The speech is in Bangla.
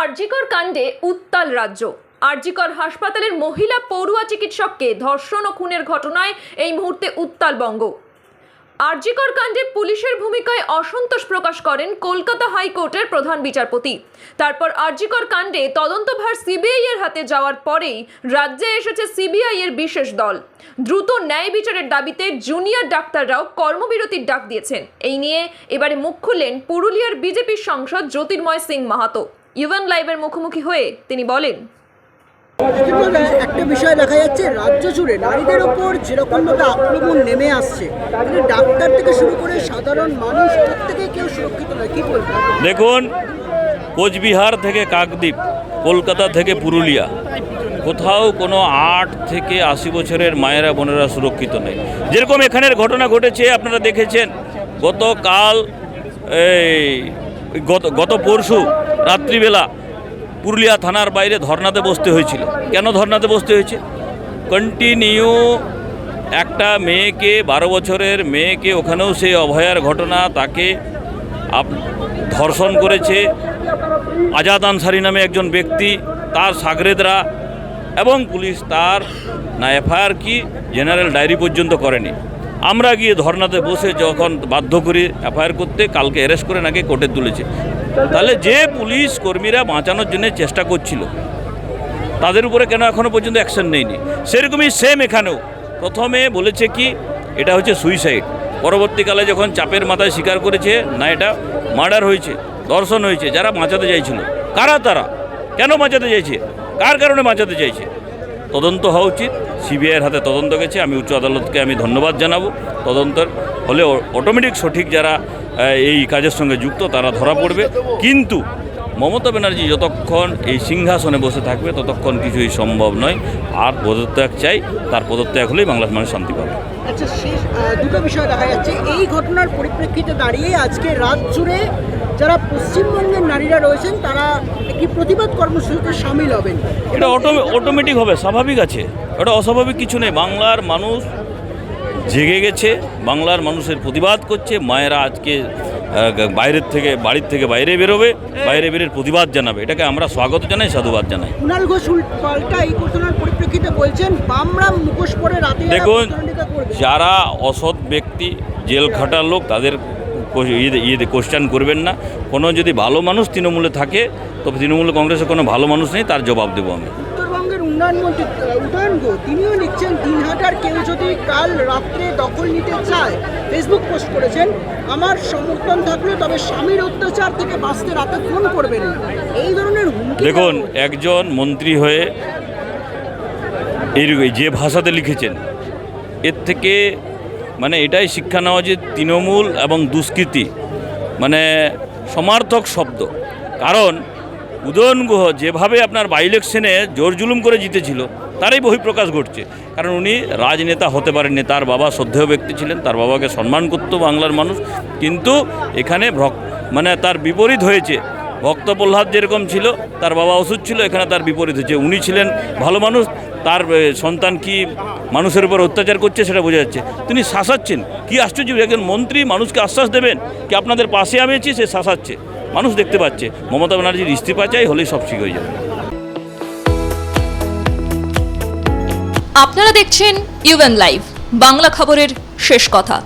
আরজিকর কাণ্ডে উত্তাল রাজ্য। আরজিকর হাসপাতালের মহিলা পড়ুয়া চিকিৎসককে ধর্ষণ ও খুনের ঘটনায় এই মুহূর্তে উত্তাল বঙ্গ। আরজিকর কাণ্ডে পুলিশের ভূমিকায় অসন্তোষ প্রকাশ করেন কলকাতা হাইকোর্টের প্রধান বিচারপতি। তারপর আরজিকর কাণ্ডে তদন্তভার সিবিআই এর হাতে যাওয়ার পরেই রাজ্যে এসেছে সিবিআই এর বিশেষ দল। দ্রুত ন্যায় বিচারের দাবিতে জুনিয়র ডাক্তাররাও কর্মবিরতির ডাক দিয়েছেন। এই নিয়ে এবারে মুখ খুললেন পুরুলিয়ার বিজেপির সাংসদ জ্যোতির্ময় সিং মাহাতো। ইউএন লাইভের মুখোমুখি হয়ে তিনি বলেন একটা বিষয় দেখা যাচ্ছে রাজ্য জুড়ে নারীদের ওপর যেরকমভাবে আক্রমণ নেমে আসছে। ডাক্তার থেকে শুরু করে সাধারণ মানুষ প্রত্যেকে কেউ সুরক্ষিত নয় কি বলবেন? দেখুন কোচবিহার থেকে কাকদ্বীপ কলকাতা থেকে পুরুলিয়া কোথাও কোনো আট থেকে আশি বছরের মায়েরা বোনেরা সুরক্ষিত নেই। যেরকম এখানের ঘটনা ঘটেছে আপনারা দেখেছেন গতকাল এই গত গত পরশু রাত্রিবেলা পুরুলিয়া থানার বাইরে ধর্নাতে বসতে হয়েছিল। কেন ধর্নাতে বসতে হয়েছে? কন্টিনিউ একটা মেয়েকে, বারো বছরের মেয়েকে ওখানেও সেই অভয়ার ঘটনা, তাকে আপ ধর্ষণ করেছে। আজাদ আনসারি নামে একজন ব্যক্তি, তার সাগরেদরা এবং পুলিশ, তার না, এফআইআর কি, জেনারেল ডায়েরি পর্যন্ত করেনি। আমরা গিয়ে ধর্নাতে বসে যখন বাধ্য করি এফআইআর করতে, কালকে অ্যারেস্ট করে নাকি কোর্টে তুলেছে। তাহলে যে পুলিশ কর্মীরা বাঁচানোর জন্য চেষ্টা করছিল, তাদের উপরে কেন এখনও পর্যন্ত অ্যাকশন নেয়নি? সেরকমই সেম এখানেও। প্রথমে বলেছে কি, এটা হচ্ছে সুইসাইড পরবর্তীকালে যখন চাপের মাথায় স্বীকার করেছে, না, এটা মার্ডার হয়েছে দর্শন হয়েছে, যারা বাঁচাতে চাইছিল। কারা তারা? কেন বাঁচাতে চাইছে? কার কারণে বাঁচাতে চাইছে? তদন্ত হওয়া উচিত। সিবিআইয়ের হাতে তদন্ত গেছে। আমি উচ্চ আদালতকে আমি ধন্যবাদ জানাব। তদন্তের হলে অটোমেটিক সঠিক যারা এই কাজের সঙ্গে যুক্ত, তারা ধরা পড়বে। কিন্তু মমতা ব্যানার্জি যতক্ষণ এই সিংহাসনে বসে থাকবে, ততক্ষণ কিছুই সম্ভব নয়। আর পদত্যাগ চাই। তার পদত্যাগ হলেই বাংলার মানুষ শান্তি পাবে। আচ্ছা দুটো বিষয় দেখা যাচ্ছে। এই ঘটনার পরিপ্রেক্ষিতে দাঁড়িয়ে আজকে রাত জুড়ে যারা পশ্চিমবঙ্গের নারীরা রয়েছেন তারা একটি প্রতিবাদ কর্মসূচিতে সামিল হবেন। এটা অটো অটোমেটিক হবে স্বাভাবিক আছে। এটা অস্বাভাবিক কিছু নেই। বাংলার মানুষ জেগে গেছে বাংলার মানুষের প্রতিবাদ করছে মায়েরা আজকে বাইরের থেকে বাড়ির থেকে বাইরে বেরোবে বাইরে বেরের প্রতিবাদ জানাবে। এটাকে আমরা স্বাগত জানাই সাধুবাদ জানাই। কুণাল ঘোষ পাল্টা এই ঘটনার পরিপ্রেক্ষিতে বলছেন মুখোশ পরে রাতে দেখুন যারা অসৎ ব্যক্তি জেল খাটার লোক তাদের কো- ইয়ে কোশ্চেন করবেন না। কোনো যদি ভালো মানুষ তৃণমূলে থাকে তবে তৃণমূল কংগ্রেসে কোনো ভালো মানুষ নেই তার জবাব দেবো আমি। উত্তরবঙ্গের উন্নয়ন মন্ত্রী উদয়ন গো তিনিও লিখছেন দিনহাটার কেউ যদি কাল রাত্রে দখল নিতে চায় ফেসবুক পোস্ট করেছেন আমার সমর্থন থাকলে তবে স্বামীর অত্যাচার থেকে বাঁচতে রাতে ফোন করবেন। এই ধরনের দেখুন একজন মন্ত্রী হয়ে এই যে ভাষাতে লিখেছেন এর থেকে মানে এটাই শিক্ষা নেওয়া যে তৃণমূল এবং দুষ্কৃতি। মানে সমার্থক শব্দ। কারণ উদয়ন গুহ যেভাবে আপনার বাই ইলেকশনে জোর জুলুম করে জিতেছিল, তারই বহিঃপ্রকাশ ঘটছে। কারণ উনি রাজনেতা হতে পারেননি, তার বাবা শ্রদ্ধেয় ব্যক্তি ছিলেন, তার বাবাকে সম্মান করতো বাংলার মানুষ। কিন্তু এখানে মানে তার বিপরীত হয়েছে। ভক্ত প্রহ্লাদ যেরকম ছিল, তার বাবা ওষুধ ছিল, এখানে তার বিপরীত হচ্ছে উনি ছিলেন ভালো মানুষ, তার সন্তান কি মানুষের উপর অত্যাচার করছে সেটা বোঝা যাচ্ছে। তিনি শাসাচ্ছেন। কি আশ্চর্য, একজন মন্ত্রী মানুষকে আশ্বাস দেবেন কি আপনাদের পাশে আমি আছি, সে শাসাচ্ছে। মানুষ দেখতে পাচ্ছে। মমতা ব্যানার্জির ইস্তিফা চাই, হলেই সব ঠিক হয়ে যাবে। আপনারা দেখছেন ইউএন লাইভ বাংলা খবরের শেষ কথা।